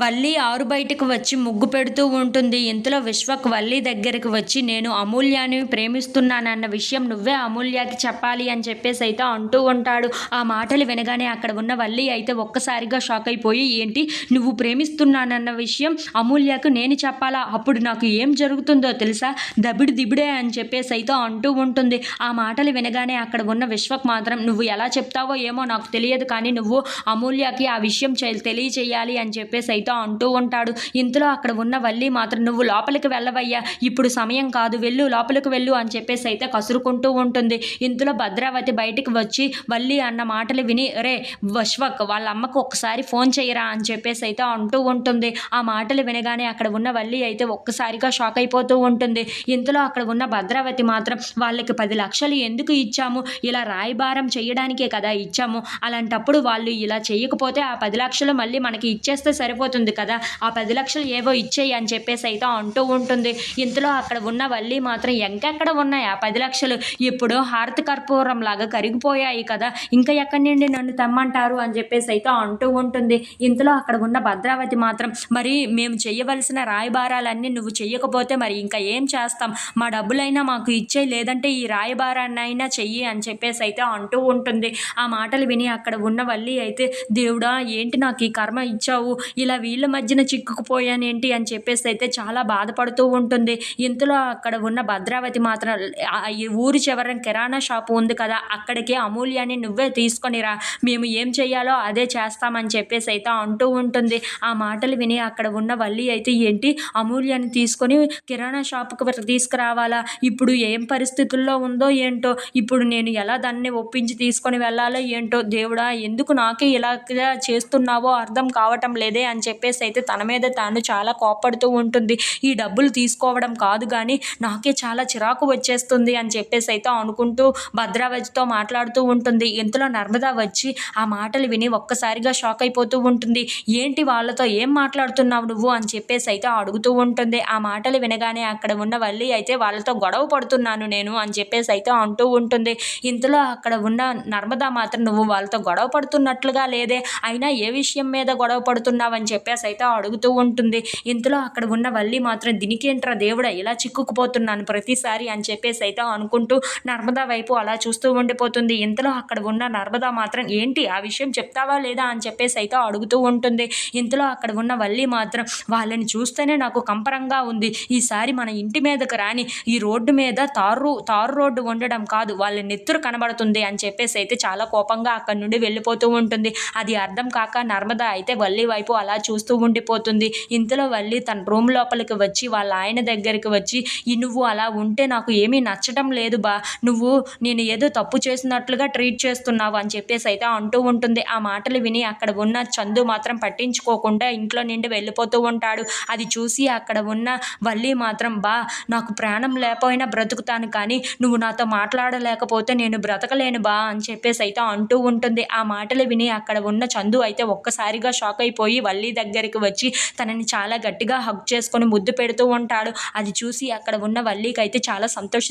వల్లి ఆరు బయటకు వచ్చి ముగ్గు పెడుతూ ఉంటుంది. ఇంతలో విశ్వక్ వల్లి దగ్గరికి వచ్చి నేను అమూల్యాన్ని ప్రేమిస్తున్నానన్న విషయం నువ్వే అమూల్యకి చెప్పాలి అని చెప్పేసి అయితే అంటూ ఉంటాడు. ఆ మాటలు వినగానే అక్కడ ఉన్న వల్లి అయితే ఒక్కసారిగా షాక్ అయిపోయి ఏంటి? నువ్వు ప్రేమిస్తున్నానన్న విషయం అమూల్యకు నేను చెప్పాలా? అప్పుడు నాకు ఏం జరుగుతుందో తెలుసా? దబిడి దిబిడే అని చెప్పేసి అయితే అంటూ ఉంటుంది. ఆ మాటలు వినగానే అక్కడ ఉన్న విశ్వక్ మాత్రం నువ్వు ఎలా చెప్తావో ఏమో నాకు తెలియదు కానీ నువ్వు అమూల్యకి ఆ విషయం తెలియచేయాలి అని చెప్పేసి అయితే అంటూ ఉంటాడు. ఇంతలో అక్కడ ఉన్న వల్లి మాత్రం నువ్వు లోపలికి వెళ్ళవయ్యా. ఇప్పుడు సమయం కాదు. వెళ్ళు లోపలికి వెళ్ళు అని చెప్పేసి అయితే కసురుకుంటూ ఉంటుంది. ఇంతలో భద్రావతి బయటికి వచ్చి వల్లి అన్న మాటలు విని రే వశ్వక్ వాళ్ళ అమ్మకు ఒక్కసారి ఫోన్ చేయరా అని చెప్పేసి అయితే అంటూ ఉంటుంది. ఆ మాటలు వినగానే అక్కడ ఉన్న వల్లి అయితే ఒక్కసారిగా షాక్ అయిపోతూ ఉంటుంది. ఇంతలో అక్కడ ఉన్న భద్రావతి మాత్రం వాళ్ళకి పది లక్షలు ఎందుకు ఇచ్చాము? ఇలా రాయబారం చేయడానికే కదా ఇచ్చాము. అలాంటప్పుడు వాళ్ళు ఇలా చేయకపోతే ఆ పది లక్షలు మళ్ళీ మనకి ఇచ్చేస్తే సరిపోతుంది. కదా? ఆ పది లక్షలు ఏవో ఇచ్చేయి అని చెప్పేసి అయితే అంటూ ఉంటుంది. ఇంతలో అక్కడ ఉన్న వల్లి మాత్రం ఎంకెక్కడ ఉన్నాయి ఆ పది లక్షలు? ఇప్పుడు హారతి కర్పూరం లాగా కరిగిపోయాయి కదా. ఇంకా ఎక్కడి నుండి నన్ను తెమ్మంటారు అని చెప్పేసి అయితే అంటూ ఉంటుంది. ఇంతలో అక్కడ ఉన్న భద్రావతి మాత్రం మరి మేము చేయవలసిన రాయబారాలన్నీ నువ్వు చేయకపోతే మరి ఇంకా ఏం చేస్తాం? మా డబ్బులైనా మాకు ఇచ్చే లేదంటే ఈ రాయబారాన్ని అయినా చెయ్యి అని చెప్పేసి అయితే అంటూ ఉంటుంది. ఆ మాటలు విని అక్కడ ఉన్న వల్లి అయితే దేవుడా ఏంటి నాకు ఈ కర్మ ఇచ్చావు? ఇలా వీళ్ళ మధ్యన చిక్కుకుపోయానేంటి అని చెప్పేసి అయితే చాలా బాధపడుతూ ఉంటుంది. ఇంతలో అక్కడ ఉన్న భద్రావతి మాత్రం ఈ ఊరి చివరన కిరాణా షాపు ఉంది కదా అక్కడికి అమూల్యాన్ని నువ్వే తీసుకొనిరా మేము ఏం చేయాలో అదే చేస్తామని చెప్పేసి అయితే అంటూ ఉంటుంది. ఆ మాటలు విని అక్కడ ఉన్న వల్లి అయితే ఏంటి అమూల్యాన్ని తీసుకొని కిరాణా షాపుకి తీసుకురావాలా? ఇప్పుడు ఏం పరిస్థితుల్లో ఉందో ఏంటో? ఇప్పుడు నేను ఎలా దాన్ని ఒప్పించి తీసుకొని వెళ్ళాలో ఏంటో? దేవుడా ఎందుకు నాకే ఇలా చేస్తున్నావో అర్థం కావటం లేదే అని చెప్పేసి అయితే తన మీద తాను చాలా కోప్పడుతూ ఉంటుంది. ఈ డబ్బులు తీసుకోవడం కాదు కానీ నాకే చాలా చిరాకు వచ్చేస్తుంది అని చెప్పేసి అయితే అనుకుంటూ భద్రావతితో మాట్లాడుతూ ఉంటుంది. ఇంతలో నర్మదా వచ్చి ఆ మాటలు విని ఒక్కసారిగా షాక్ అయిపోతూ ఉంటుంది. ఏంటి వాళ్ళతో ఏం మాట్లాడుతున్నావు నువ్వు అని చెప్పేసి అయితే అడుగుతూ ఉంటుంది. ఆ మాటలు వినగానే అక్కడ ఉన్న వల్లి అయితే వాళ్ళతో గొడవ పడుతున్నాను నేను అని చెప్పేసి అయితే అంటూ ఉంటుంది. ఇంతలో అక్కడ ఉన్న నర్మదా మాత్రం నువ్వు వాళ్ళతో గొడవ పడుతున్నట్లుగా లేదే. అయినా ఏ విషయం మీద గొడవ పడుతున్నావు అని చెప్పేసి అయితే అడుగుతూ ఉంటుంది. ఇంతలో అక్కడ ఉన్న వల్లి మాత్రం దీనికేంట్రా దేవుడా ఇలా చిక్కుకుపోతున్నాను ప్రతిసారి అని చెప్పేసి అయితే అనుకుంటూ నర్మదా వైపు అలా చూస్తూ ఉండిపోతుంది. ఇంతలో అక్కడ ఉన్న నర్మదా మాత్రం ఏంటి ఆ విషయం చెప్తావా లేదా? అని చెప్పేసి అయితే అడుగుతూ ఉంటుంది. ఇంతలో అక్కడ ఉన్న వల్లి మాత్రం వాళ్ళని చూస్తేనే నాకు కంపరంగా ఉంది. ఈసారి మన ఇంటి మీదకు రాని ఈ రోడ్డు మీద తారు తారు రోడ్డు ఉండడం కాదు. వాళ్ళ నెత్తురు కనబడుతుంది అని చెప్పేసి అయితే చాలా కోపంగా అక్కడి నుండి వెళ్ళిపోతూ ఉంటుంది. అది అర్థం కాక నర్మదా అయితే వల్లి వైపు అలా చూస్తూ ఉండిపోతుంది. ఇంతలో వల్లి తన రూమ్ లోపలికి వచ్చి వాళ్ళ ఆయన దగ్గరికి వచ్చి ఈ నువ్వు అలా ఉంటే నాకు ఏమీ నచ్చటం లేదు బా. నువ్వు నేను ఏదో తప్పు చేసినట్లుగా ట్రీట్ చేస్తున్నావు అని చెప్పేసి అయితే అంటూ ఉంటుంది. ఆ మాటలు విని అక్కడ ఉన్న చందు మాత్రం పట్టించుకోకుండా ఇంట్లో నుండి వెళ్ళిపోతూ ఉంటాడు. అది చూసి అక్కడ ఉన్న వల్లి మాత్రం బా నాకు ప్రాణం లేకపోయినా బ్రతుకుతాను కానీ నువ్వు నాతో మాట్లాడలేకపోతే నేను బ్రతకలేను బా అని చెప్పేసి అయితే అంటూ ఉంటుంది. ఆ మాటలు విని అక్కడ ఉన్న చందు అయితే ఒక్కసారిగా షాక్ అయిపోయి వల్లి దగ్గరికి వచ్చి తనని చాలా గట్టిగా హగ్ చేసుకొని ముద్దు పెడుతూ ఉంటాడు. అది చూసి అక్కడ ఉన్న వల్లికి అయితే చాలా సంతోషిస్తూ